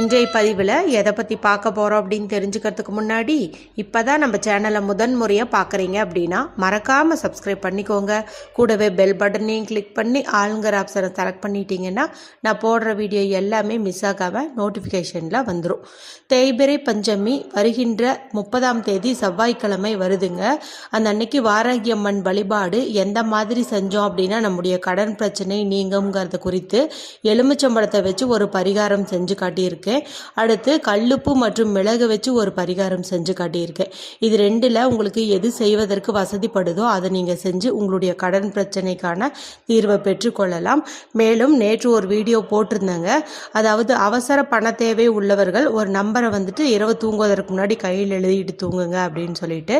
இன்றைய பதிவில் எதை பற்றி பார்க்க போகிறோம் அப்படின்னு தெரிஞ்சுக்கிறதுக்கு முன்னாடி இப்போ தான் நம்ம சேனலை முதன் முறையாக பார்க்குறீங்க அப்படின்னா மறக்காமல் சப்ஸ்கிரைப் பண்ணிக்கோங்க. கூடவே பெல் பட்டனையும் கிளிக் பண்ணி ஆளுங்கிற ஆப்ஷனை செலக்ட் பண்ணிட்டீங்கன்னா நான் போடுற வீடியோ எல்லாமே மிஸ் ஆகாமல் நோட்டிஃபிகேஷனில் வந்துடும் தேய்பிரை பஞ்சமி வருகின்ற முப்பதாம் தேதி செவ்வாய்க்கிழமை வருதுங்க. அந்த அன்னைக்கு வாராகியம்மன் வழிபாடு எந்த மாதிரி செஞ்சோம் அப்படின்னா நம்முடைய கடன் பிரச்சனை நீங்குங்கிறது குறித்து எலுமிச்சம்பழத்தை வச்சு ஒரு பரிகாரம் செஞ்சு காட்டியிருக்கேன் அடுத்து கல்லுப்பு மற்றும் மிளகு வச்சு ஒரு பரிகாரம் செஞ்சு காட்டியிருக்கேன் இது ரெண்டில் உங்களுக்கு எது செய்வதற்கு வசதிப்படுதோ அதை நீங்கள் செஞ்சு உங்களுடைய கடன் பிரச்சனைக்கான தீர்வை பெற்றுக்கொள்ளலாம் மேலும் நேற்று ஒரு வீடியோ போட்டிருந்தேங்க. அதாவது அவசர பண தேவை உள்ளவர்கள் ஒரு நம்பரை வந்துட்டு இரவு தூங்குவதற்கு முன்னாடி கையில் எழுதிட்டு தூங்குங்க அப்படின்னு சொல்லிட்டு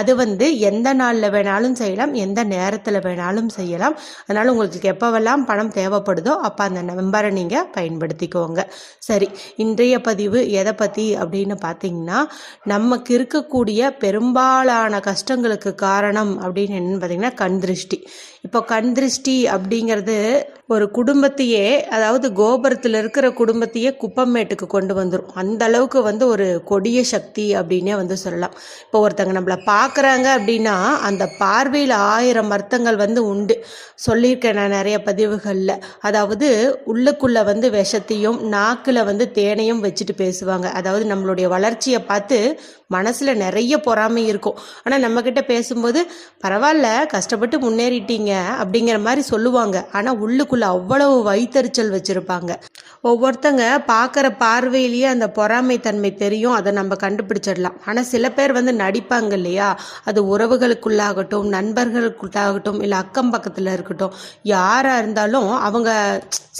அது வந்து எந்த நாளில் வேணாலும் செய்யலாம் எந்த நேரத்தில் வேணாலும் செய்யலாம். அதனால் உங்களுக்கு எப்போவெல்லாம் பணம் தேவைப்படுதோ அப்போ அந்த நம்பரை நீங்கள் பயன்படுத்திக்கோங்க. சரி இன்றைய பதிவு எதை பற்றி அப்படின்னு பார்த்தீங்கன்னா நமக்கு இருக்கக்கூடிய பெரும்பாலான கஷ்டங்களுக்கு காரணம் அப்படின்னு என்னன்னு பார்த்தீங்கன்னா கண் திருஷ்டி. இப்போ கண் திருஷ்டி அப்படிங்கிறது ஒரு குடும்பத்தையே அதாவது கோபுரத்தில் இருக்கிற குடும்பத்தையே குப்பமேட்டுக்கு கொண்டு வந்துடும் அந்த அளவுக்கு வந்து ஒரு கொடிய சக்தி அப்படின்னே வந்து சொல்லலாம். இப்போ ஒருத்தங்க நம்மளை பார்க்குறாங்க அப்படின்னா அந்த பார்வையில் ஆயிரம் அர்த்தங்கள் வந்து உண்டு. சொல்லியிருக்கேன் நான் நிறைய பதிவுகளில். அதாவது உள்ளுக்குள்ளே வந்து விஷத்தையும் நாக்கில் வந்து தேனையும் வச்சுட்டு பேசுவாங்க. அதாவது நம்மளுடைய வளர்ச்சியை பார்த்து மனசில் நிறைய பொறாமை இருக்கும். ஆனால் நம்மக்கிட்ட பேசும்போது பரவாயில்ல கஷ்டப்பட்டு முன்னேறிட்டீங்க அப்படிங்கிற மாதிரி சொல்லுவாங்க. ஆனால் உள்ளுக்குள்ளே அவ்வளவு வைத்தறிச்சல் வச்சுருப்பாங்க. ஒவ்வொருத்தங்க பார்க்குற பார்வையிலேயே அந்த பொறாமை தன்மை தெரியும். அதை நம்ம கண்டுபிடிச்சிடலாம். ஆனால் சில பேர் வந்து நடிப்பாங்க இல்லையா? அது உறவுகளுக்குள்ளாகட்டும் நண்பர்களுக்குள்ளாகட்டும் இல்லை அக்கம் பக்கத்தில் இருக்கட்டும். யாராக இருந்தாலும் அவங்க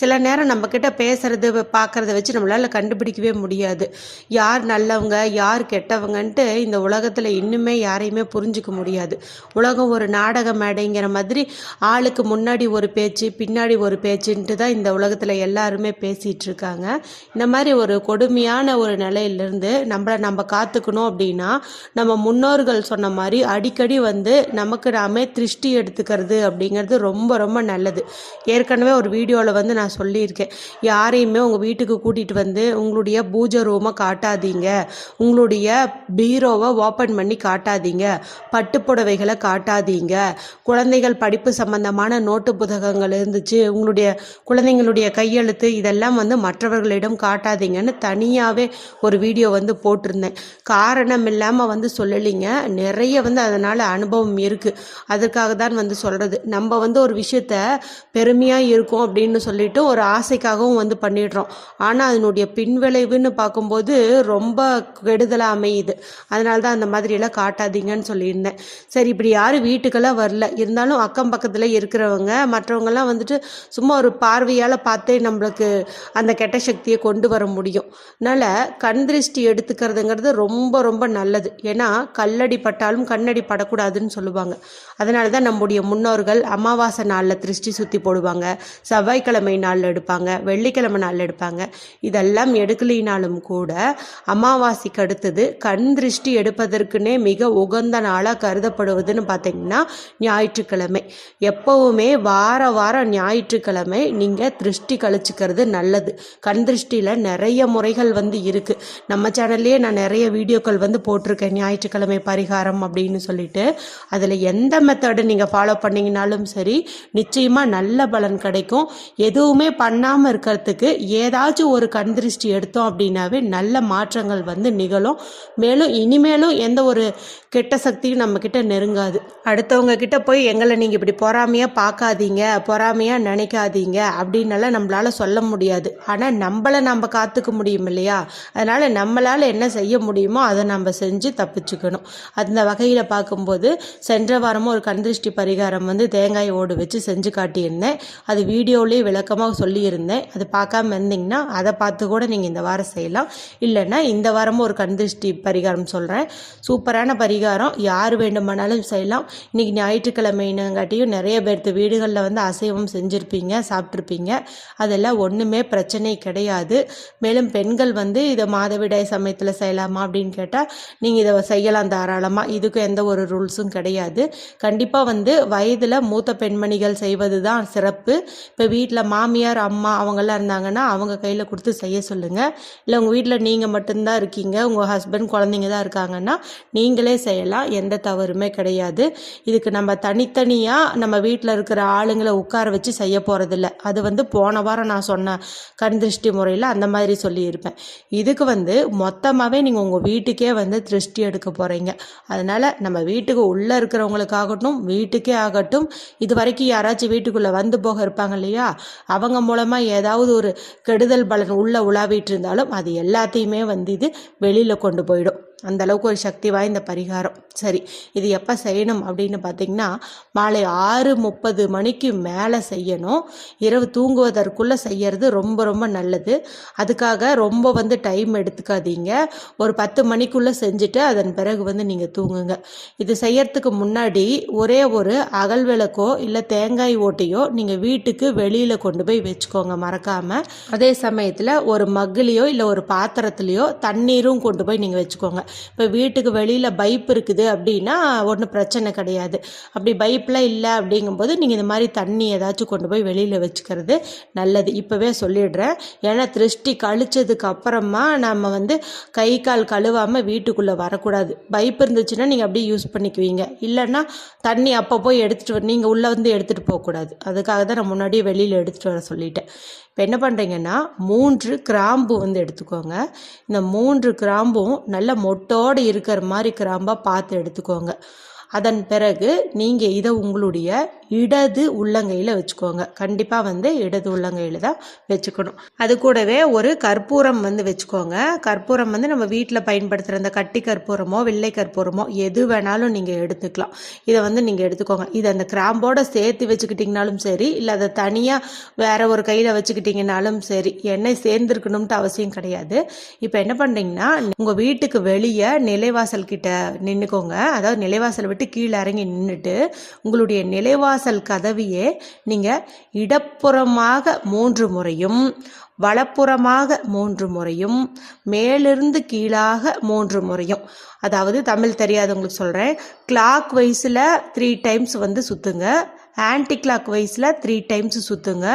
சில நேரம் நம்மக்கிட்ட பேசுறது பார்க்குறத வச்சு நம்மளால் கண்டுபிடிக்கவே முடியாது. யார் நல்லவங்க யார் கெட்டவங்க இருக்காங்கன்ட்டு இந்த உலகத்தில் இன்னுமே யாரையுமே புரிஞ்சுக்க முடியாது. உலகம் ஒரு நாடக மேடைங்கிற மாதிரி ஆளுக்கு முன்னாடி ஒரு பேச்சு பின்னாடி ஒரு பேச்சுன்ட்டு தான் இந்த உலகத்தில் எல்லாருமே பேசிகிட்டு இருக்காங்க. இந்த மாதிரி ஒரு கொடுமையான ஒரு நிலையிலிருந்து நம்மளை நம்ம காத்துக்கணும் அப்படின்னா நம்ம முன்னோர்கள் சொன்ன மாதிரி அடிக்கடி வந்து நமக்கு நாமே திருஷ்டி எடுத்துக்கிறது அப்படிங்கிறது ரொம்ப ரொம்ப நல்லது. ஏற்கனவே ஒரு வீடியோவில் வந்து நான் சொல்லியிருக்கேன். யாரையுமே உங்கள் வீட்டுக்கு கூட்டிகிட்டு வந்து உங்களுடைய பூஜை ரூமை காட்டாதீங்க. உங்களுடைய பீரோவை ஓப்பன் பண்ணி காட்டாதீங்க. பட்டு புடவைகளை காட்டாதீங்க. குழந்தைகள் படிப்பு சம்பந்தமான நோட்டு புத்தகங்கள் இருந்துச்சு உங்களுடைய குழந்தைங்களுடைய கையெழுத்து இதெல்லாம் வந்து மற்றவர்களிடம் காட்டாதீங்கன்னு தனியாகவே ஒரு வீடியோ வந்து போட்டிருந்தேன். காரணம் இல்லாமல் வந்து சொல்லலிங்க. நிறைய வந்து அதனால் அனுபவம் இருக்குது அதற்காக தான் வந்து சொல்கிறது நம்ம வந்து ஒரு விஷயத்த பெருமையாக இருக்கும் அப்படின்னு சொல்லிட்டு ஒரு ஆசைக்காகவும் வந்து பண்ணிடுறோம். ஆனால் அதனுடைய பின்விளைவுன்னு பார்க்கும்போது ரொம்ப கெடுதலாக அமையுது. அதனால தான் அந்த மாதிரியெல்லாம் காட்டாதீங்கன்னு சொல்லியிருந்தேன். சரி இப்படி யாரும் வீட்டுக்கெல்லாம் வரல. இருந்தாலும் அக்கம் பக்கத்தில் இருக்கிறவங்க மற்றவங்கெல்லாம் வந்துட்டு சும்மா ஒரு பார்வையால் பார்த்தே நம்மளுக்கு அந்த கெட்ட சக்தியை கொண்டு வர முடியும். அதனால் கண் திருஷ்டி எடுத்துக்கிறதுங்கிறது ரொம்ப ரொம்ப நல்லது. ஏன்னா கல்லடி பட்டாலும் கண்ணடி படக்கூடாதுன்னு சொல்லுவாங்க. அதனால தான் நம்முடைய முன்னோர்கள் அமாவாசை நாளில் திருஷ்டி சுற்றி போடுவாங்க. செவ்வாய்க்கிழமை நாளில் எடுப்பாங்க. வெள்ளிக்கிழமை நாளில் எடுப்பாங்க. இதெல்லாம் எடுக்கலினாலும் கூட அமாவாசைக்கு அடுத்தது கண் திருஷ்டி எடுப்பதற்குனே மிக உகந்த நாளாக கருதப்படுவதுன்னு பார்த்தீங்கன்னா ஞாயிற்றுக்கிழமை. எப்போவுமே வார வாரம் ஞாயிற்றுக்கிழமை நீங்கள் திருஷ்டி கழிச்சுக்கிறது நல்லது. கண் திருஷ்டியில் நிறைய முறைகள் வந்து இருக்குது நம்ம சேனல்லையே நான் நிறைய வீடியோக்கள் வந்து போட்டிருக்கேன். ஞாயிற்றுக்கிழமை பரிகாரம் அப்படின்னு சொல்லிட்டு. அதில் எந்த மெத்தடை நீங்கள் ஃபாலோ பண்ணிங்கனாலும் சரி நிச்சயமாக நல்ல பலன் கிடைக்கும். எதுவுமே பண்ணாமல் இருக்கிறதுக்கு ஏதாச்சும் ஒரு கண் திருஷ்டி எடுத்தோம் அப்படின்னாவே நல்ல மாற்றங்கள் வந்து நிகழும். மேலும் இனிமேலும் எந்த ஒரு கெட்ட சக்தியும் நம்மக்கிட்ட நெருங்காது. அடுத்தவங்க கிட்ட போய் எங்களை நீங்கள் இப்படி பொறாமையாக பார்க்காதீங்க பொறாமையாக நினைக்காதீங்க அப்படின்னால நம்மளால் சொல்ல முடியாது. ஆனால் நம்மளை நம்ம காத்துக்க முடியும் இல்லையா? அதனால் நம்மளால் என்ன செய்ய முடியுமோ அதை நம்ம செஞ்சு தப்பிச்சுக்கணும். அந்த வகையில் பார்க்கும்போது சென்ற வாரமும் ஒரு கந்திருஷ்டி பரிகாரம் வந்து தேங்காய் ஓடு வச்சு செஞ்சு காட்டியிருந்தேன். அது வீடியோலேயே விளக்கமாக சொல்லியிருந்தேன். அது பார்க்காம இருந்தீங்கன்னா அதை பார்த்து கூட நீங்கள் இந்த வாரம் செய்யலாம். இல்லைன்னா இந்த வாரமும் ஒரு கந்திருஷ்டி பரிகாரம் பரிகாரம் சொல்கிறேன் சூப்பரான பரிகாரம். யார் வேண்டுமானாலும் செய்யலாம். இன்றைக்கி ஞாயிற்றுக்கிழமைனுங்காட்டியும் நிறைய பேர்த்து வீடுகளில் வந்து அசைவம் செஞ்சுருப்பீங்க சாப்பிட்ருப்பீங்க அதெல்லாம் ஒன்றுமே பிரச்சனை கிடையாது. மேலும் பெண்கள் வந்து இதை மாதவிடாய் சமயத்தில் செய்யலாமா அப்படின்னு கேட்டால் நீங்கள் இதை செய்யலாம் தாராளமாக இதுக்கும் எந்த ஒரு ரூல்ஸும் கிடையாது. கண்டிப்பாக வந்து வயதில் மூத்த பெண்மணிகள் செய்வது தான் சிறப்பு. இப்போ வீட்டில் மாமியார் அம்மா அவங்கெல்லாம் இருந்தாங்கன்னா அவங்க கையில் கொடுத்து செய்ய சொல்லுங்கள் இல்லை உங்கள் வீட்டில் நீங்கள் மட்டும்தான் இருக்கீங்க. உங்கள் ஹஸ்பண்ட் குழந்தைங்க தான் இருக்காங்கன்னா நீங்களே செய்யலாம். எந்த தவறுமே கிடையாது. இதுக்கு நம்ம தனித்தனியாக நம்ம வீட்டில் இருக்கிற ஆளுங்களை உட்கார வச்சு செய்ய போகிறதில்ல அது வந்து போன வாரம் நான் சொன்ன கண் திருஷ்டி முறையில் அந்த மாதிரி சொல்லியிருப்பேன். இதுக்கு வந்து மொத்தமாகவே நீங்கள் உங்கள் வீட்டுக்கே வந்து திருஷ்டி எடுக்க போகிறீங்க அதனால் நம்ம வீட்டுக்கு உள்ளே இருக்கிறவங்களுக்காகட்டும் வீட்டுக்கே ஆகட்டும் இது வரைக்கும் யாராச்சும் வீட்டுக்குள்ளே வந்து போக இருப்பாங்க இல்லையா? அவங்க மூலமாக ஏதாவது ஒரு கெடுதல் பலன் உள்ளே உலாவிட்டு இருந்தாலும் அது எல்லாத்தையுமே வந்து இது வெளியில் கொண்டு போயிடும். அந்த அளவுக்கு ஒரு சக்தி வாய்ந்த பரிகாரம். சரி இது எப்போ செய்யணும் அப்படின்னு பார்த்தீங்கன்னா மாலை ஆறு முப்பது மணிக்கு மேலே செய்யணும். இரவு தூங்குவதற்குள்ளே செய்யறது ரொம்ப ரொம்ப நல்லது. அதுக்காக ரொம்ப வந்து டைம் எடுத்துக்காதீங்க. ஒரு பத்து மணிக்குள்ளே செஞ்சுட்டு அதன் பிறகு வந்து நீங்கள் தூங்குங்க. இது செய்யறதுக்கு முன்னாடி ஒரே ஒரு அகல் விளக்கோ இல்லை தேங்காய் ஓட்டையோ நீங்கள் வீட்டுக்கு வெளியில் கொண்டு போய் வச்சுக்கோங்க மறக்காமல் அதே சமயத்தில் ஒரு மக்குலேயோ இல்லை ஒரு பாத்திரத்துலேயோ தண்ணீரும் கொண்டு போய் நீங்கள் வச்சுக்கோங்க. இப்போ வீட்டுக்கு வெளியில் பைப் இருக்குது அப்படின்னா ஒன்றும் பிரச்சனை கிடையாது. அப்படி பைப்லாம் இல்லை அப்படிங்கும்போது நீங்கள் இந்த மாதிரி தண்ணி ஏதாச்சும் கொண்டு போய் வெளியில் வச்சுக்கிறது நல்லது. இப்போவே சொல்லிடுறேன். ஏன்னா திருஷ்டி கழிச்சதுக்கு அப்புறமா நம்ம வந்து கை கால் கழுவாமல் வீட்டுக்குள்ளே வரக்கூடாது. பைப் இருந்துச்சுன்னா நீங்கள் அப்படியே யூஸ் பண்ணிக்குவீங்க. இல்லைன்னா தண்ணி அப்போ போய் எடுத்துகிட்டு வர நீங்கள் உள்ளே வந்து எடுத்துகிட்டு போகக்கூடாது. அதுக்காக தான் நான் முன்னாடியே வெளியில் எடுத்துகிட்டு வர சொல்லிட்டேன். இப்போ என்ன பண்ணுறீங்கன்னா மூன்று கிராம்பு வந்து எடுத்துக்கோங்க. இந்த மூன்று கிராம்பும் நல்ல மொட்டோடு இருக்கிற மாதிரி கிராம்பாக பார்த்து எடுத்துக்கோங்க. அதன் பிறகு நீங்கள் இதை உங்களுடைய இடது உள்ளங்கையில் வச்சுக்கோங்க. கண்டிப்பாக வந்து இடது உள்ளங்கையில் தான் வச்சுக்கணும். அது கூடவே ஒரு கற்பூரம் வந்து வச்சுக்கோங்க. கற்பூரம் வந்து நம்ம வீட்டில் பயன்படுத்துகிற அந்த கட்டி கற்பூரமோ வெள்ளை கற்பூரமோ எது வேணாலும் நீங்கள் எடுத்துக்கலாம். இதை வந்து நீங்கள் எடுத்துக்கோங்க. இதை அந்த கிராம்போட சேர்த்து வச்சுக்கிட்டிங்கனாலும் சரி இல்லை அதை தனியாக வேற ஒரு கையில் வச்சுக்கிட்டிங்கனாலும் சரி எண்ணெய் சேர்ந்துருக்கணும்ட்டு அவசியம் கிடையாது. இப்போ என்ன பண்ணுறீங்கன்னா உங்கள் வீட்டுக்கு வெளியே நிலைவாசல் கிட்ட நின்றுக்கோங்க அதாவது நிலைவாசல் விட்டு கீழே இறங்கி நின்றுட்டு உங்களுடைய நிலைவாசல் கதவியே. நீங்கள் இடப்புறமாக மூன்று முறையும் வலப்புறமாக மூன்று முறையும் மேலிருந்து கீழாக மூன்று முறையும். அதாவது தமிழ் தெரியாதவங்களுக்கு சொல்கிறேன் கிளாக் வைஸில் த்ரீ டைம்ஸ் வந்து சுற்றுங்க ஆன்டி கிளாக் வைஸில் three times சுற்றுங்க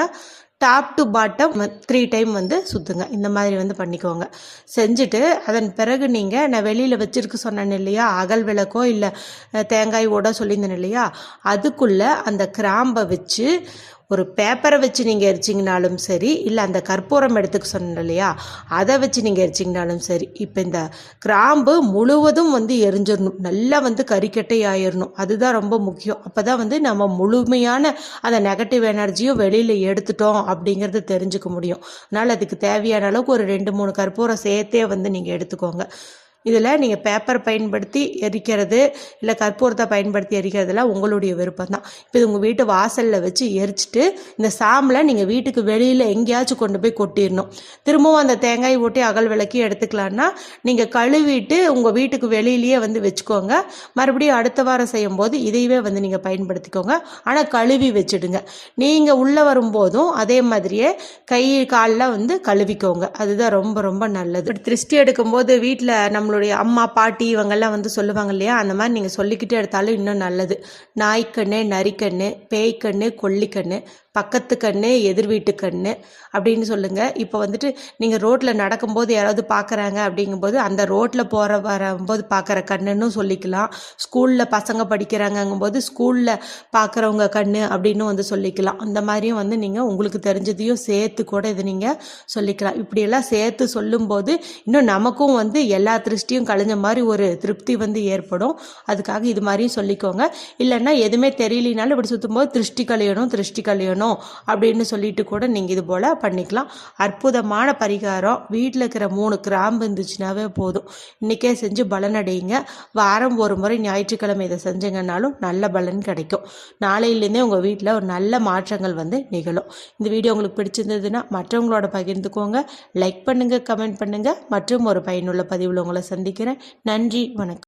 top to bottom three time வந்து சுற்றுங்க இந்த மாதிரி வந்து பண்ணிக்கோங்க. செஞ்சுட்டு அதன் பிறகு நீங்கள் நான் வெளியில் வச்சுருக்க சொன்னேன் இல்லையா அகல் விளக்கோ இல்லை தேங்காய் ஓட சொல்லியிருந்தேன் இல்லையா அதுக்குள்ளே அந்த கிராம்பை வச்சு ஒரு பேப்பரை வச்சு நீங்கள் எரிச்சிங்கனாலும் சரி இல்லை அந்த கற்பூரம் எடுத்துக்க சொன்னோம் இல்லையா அதை வச்சு நீங்கள் எரிச்சிங்கனாலும் சரி இப்போ இந்த கிராம்பு முழுவதும் வந்து எரிஞ்சிடணும் நல்லா வந்து கறிக்கட்டை ஆயிடணும் அதுதான் ரொம்ப முக்கியம். அப்போ தான் வந்து நம்ம முழுமையான அந்த நெகட்டிவ் எனர்ஜியும் வெளியில் எடுத்துட்டோம் அப்படிங்கிறது தெரிஞ்சுக்க முடியும். அதனால் அதுக்கு தேவையான அளவுக்கு ஒரு ரெண்டு மூணு கற்பூரம் சேர்த்தே வந்து நீங்கள் எடுத்துக்கோங்க. இதில் நீங்கள் பேப்பர் பயன்படுத்தி எரிக்கிறது இல்லை கற்பூரத்தை பயன்படுத்தி எரிக்கிறதுலாம் உங்களுடைய விருப்பம் தான். இப்போ இது உங்கள் வீட்டு வாசலில் வச்சு எரிச்சிட்டு இந்த சாம்பலை நீங்கள் வீட்டுக்கு வெளியில் எங்கேயாச்சும் கொண்டு போய் கொட்டிடணும். திரும்பவும் அந்த தேங்காய் ஊட்டி அகல் விளக்கி எடுத்துக்கலான்னா நீங்கள் கழுவிட்டு உங்கள் வீட்டுக்கு வெளியிலேயே வந்து வச்சுக்கோங்க. மறுபடியும் அடுத்த வாரம் செய்யும்போது இதையவே வந்து நீங்கள் பயன்படுத்திக்கோங்க. ஆனால் கழுவி வச்சுடுங்க. நீங்கள் உள்ளே வரும்போதும் அதே மாதிரியே கை காலில் வந்து கழுவிக்கோங்க. அதுதான் ரொம்ப ரொம்ப நல்லது. திருஷ்டி எடுக்கும்போது வீட்டில் உங்களுடைய அம்மா பாட்டி இவங்கெல்லாம் வந்து சொல்லுவாங்க இல்லையா? அந்த மாதிரி நீங்கள் சொல்லிக்கிட்டே எடுத்தாலும் இன்னும் நல்லது. நாய்க்கண்ணு நரிக்கண்ணு பேய்க்கண்ணு கொல்லிக்கண்ணு பக்கத்து கண்ணு எதிர் வீட்டு கண்ணு அப்படின்னு சொல்லுங்கள் இப்போ வந்துட்டு நீங்கள் ரோட்டில் நடக்கும்போது யாராவது பார்க்குறாங்க அப்படிங்கும்போது அந்த ரோட்டில் போகிற வரும்போது பார்க்குற கண்ணுன்னு சொல்லிக்கலாம். ஸ்கூலில் பசங்க படிக்கிறாங்கங்கும்போது ஸ்கூலில் பார்க்குறவங்க கண்ணு அப்படின்னு வந்து சொல்லிக்கலாம். அந்த மாதிரியும் வந்து நீங்கள் உங்களுக்கு தெரிஞ்சதையும் சேர்த்து கூட இதை நீங்கள் சொல்லிக்கலாம். இப்படியெல்லாம் சேர்த்து சொல்லும்போது இன்னும் நமக்கும் வந்து எல்லா திருஷ்டியும் கழிஞ்ச மாதிரி ஒரு திருப்தி வந்து ஏற்படும். அதுக்காக இது மாதிரியும் சொல்லிக்கோங்க. இல்லைன்னா எதுவுமே தெரியலனாலும் இப்படி சுற்றும்போது திருஷ்டி கழியணும் திருஷ்டி கழியணும். பண்ணணும் அப்படின்னு சொல்லிட்டு கூட நீங்கள் இது போல் பண்ணிக்கலாம். அற்புதமான பரிகாரம். வீட்டில் இருக்கிற மூணு கிராம்பு இருந்துச்சுனாவே போதும். இன்றைக்கே செஞ்சு பலனடையுங்க. வாரம் ஒரு முறை ஞாயிற்றுக்கிழமை இதை செஞ்சீங்கன்னாலும் நல்ல பலன் கிடைக்கும். நாளையிலேருந்தே உங்கள் வீட்டில் ஒரு நல்ல மாற்றங்கள் வந்து நிகழும். இந்த வீடியோ உங்களுக்கு பிடிச்சிருந்ததுன்னா மற்றவங்களோட பகிர்ந்துக்கோங்க. லைக் பண்ணுங்கள் கமெண்ட் பண்ணுங்கள் மற்றும் ஒரு பயனுள்ள பதிவில் உங்களை சந்திக்கிறேன். நன்றி வணக்கம்.